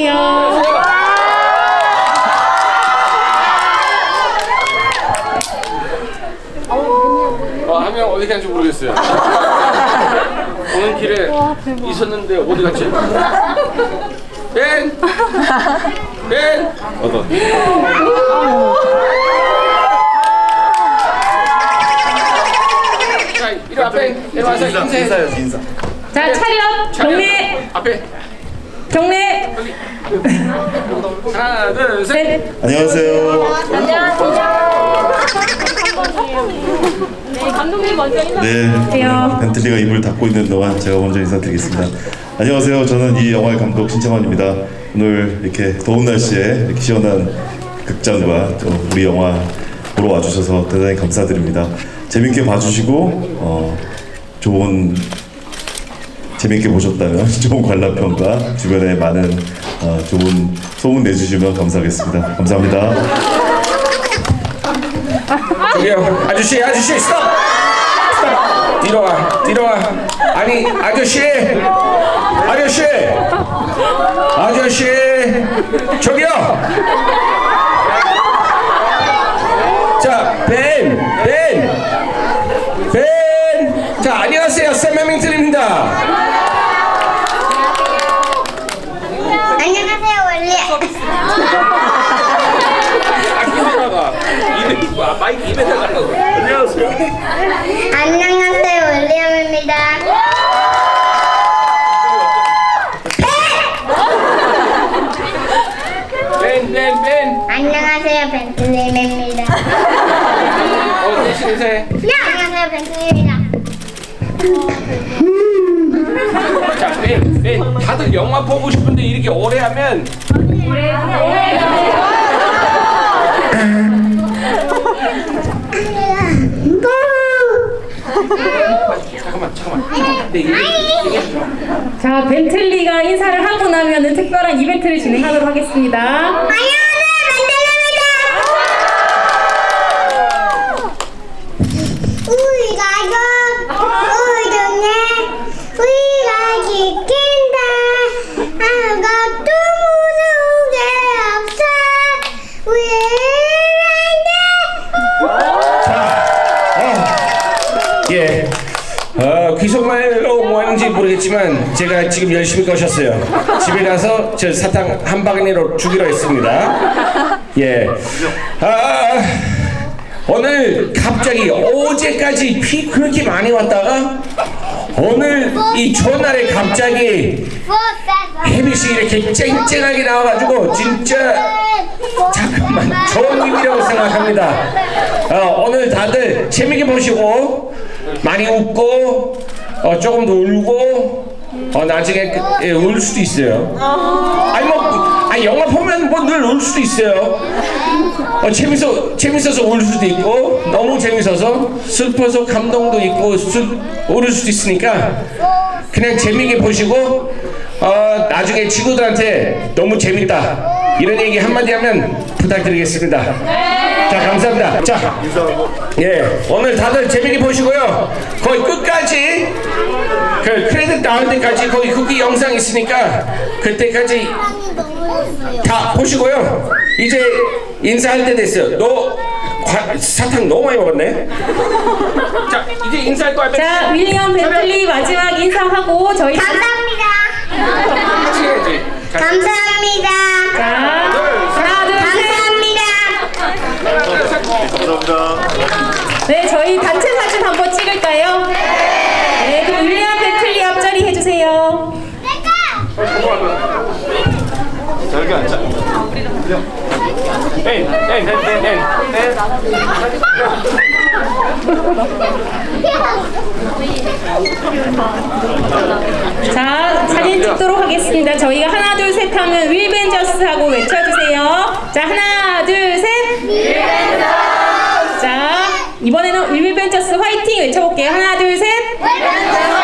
해주세요. 어, 한명 어디 갔는지 모르겠어요. 오는 길에 있었는데 어디 갔지? 벤! 벤! 어떤? 자, 이리. 이리 와서 인사해. 인사. 자, 차렷, 경례, 앞에. 경례. 하나, 둘, 셋. 네. 안녕하세요. 네, 감독님 먼저 인사. 네. 안녕하세요. 벤틀리가 입을 닫고 있는 동안 제가 먼저 인사드리겠습니다. 안녕하세요. 저는 이 영화의 감독 신창환입니다. 오늘 이렇게 더운 날씨에 이렇게 시원한 극장과 또 우리 영화 보러 와주셔서 대단히 감사드립니다. 재밌게 봐주시고 어, 좋은 재밌게 보셨다면 좋은 관람평과 주변에 많은 어, 좋은 소문 내주시면 감사하겠습니다. 감사합니다. 저기요, 아저씨, 아저씨, 스톱! 스톱! 뒤로 와, 뒤로 와. 아니, 아저씨! 아저씨! 아저씨! 저기요! 자, 벤! 벤! 벤! 자, 안녕하세요. 샘 해밍턴입니다. 안녕하세요 원리 아끼다가 입에, 마이크 입에 대가라고. 안녕하세요. 안녕하세요 원리엄입니다 벤, 벤, 벤. 안녕하세요 벤틀림입니다 어, 대신 인사해. 안녕하세요 벤틀림입니다 자, 벤, 벤. 다들 영화 보고 싶은데 이렇게 오래 하면 잠깐만, 잠깐만. 네. 자, 벤틀리가 인사를 하고 나면은 특별한 이벤트를 진행하도록 하겠습니다. 예. 어, 귀속말로 뭐 하는지 모르겠지만 제가 지금 열심히 거셨어요. 집에 가서 저 사탕 한 바구니로 주기로 했습니다. 예. 아, 오늘 갑자기 어제까지 비 그렇게 많이 왔다가 오늘 이 좋은 날에 갑자기 햇빛이 이렇게 쨍쨍하게 나와가지고 진짜 잠깐만 좋은 의미라고 생각합니다. 어, 오늘 다들 재밌게 보시고 많이 웃고 어, 조금 더 울고 어, 나중에 그, 예, 울 수도 있어요. 아니 뭐 아니, 영화 보면 뭐 늘 울 수도 있어요. 어, 재밌어 재밌어서 울 수도 있고 너무 재밌어서 슬퍼서 감동도 있고 슬, 울 수도 있으니까 그냥 재미있게 보시고 어, 나중에 친구들한테 너무 재밌다 이런 얘기 한마디 하면 부탁드리겠습니다. 자 감사합니다. 자 예, 오늘 다들 재밌게 보시고요. 거의 끝까지 그 크레딧 나올 때까지 거기 후기 영상 있으니까 그때까지 다 보시고요. 이제 인사할 때 됐어요. 너 과- 사탕 너무 많이 먹었네. 자 이제 인사할 거야. 자, 윌리엄 벤틀리 마지막 인사하고 저희 감사합니다 같이 해야지. 자, 감사합니다 네, 저희 단체 사진 한번 찍을까요? 네, 그럼 윌리엄 벤틀리 앞자리 해주세요. 여기. 에이, 에이, 에이, 에이, 에이. 자, 사진 찍도록 하겠습니다. 저희가 하나, 둘, 셋 하면 윌벤저스 하고 외쳐주세요. 자, 하나, 웨스턴 찰스 화이팅 외쳐볼게요. 하나, 둘, 셋. 웨스턴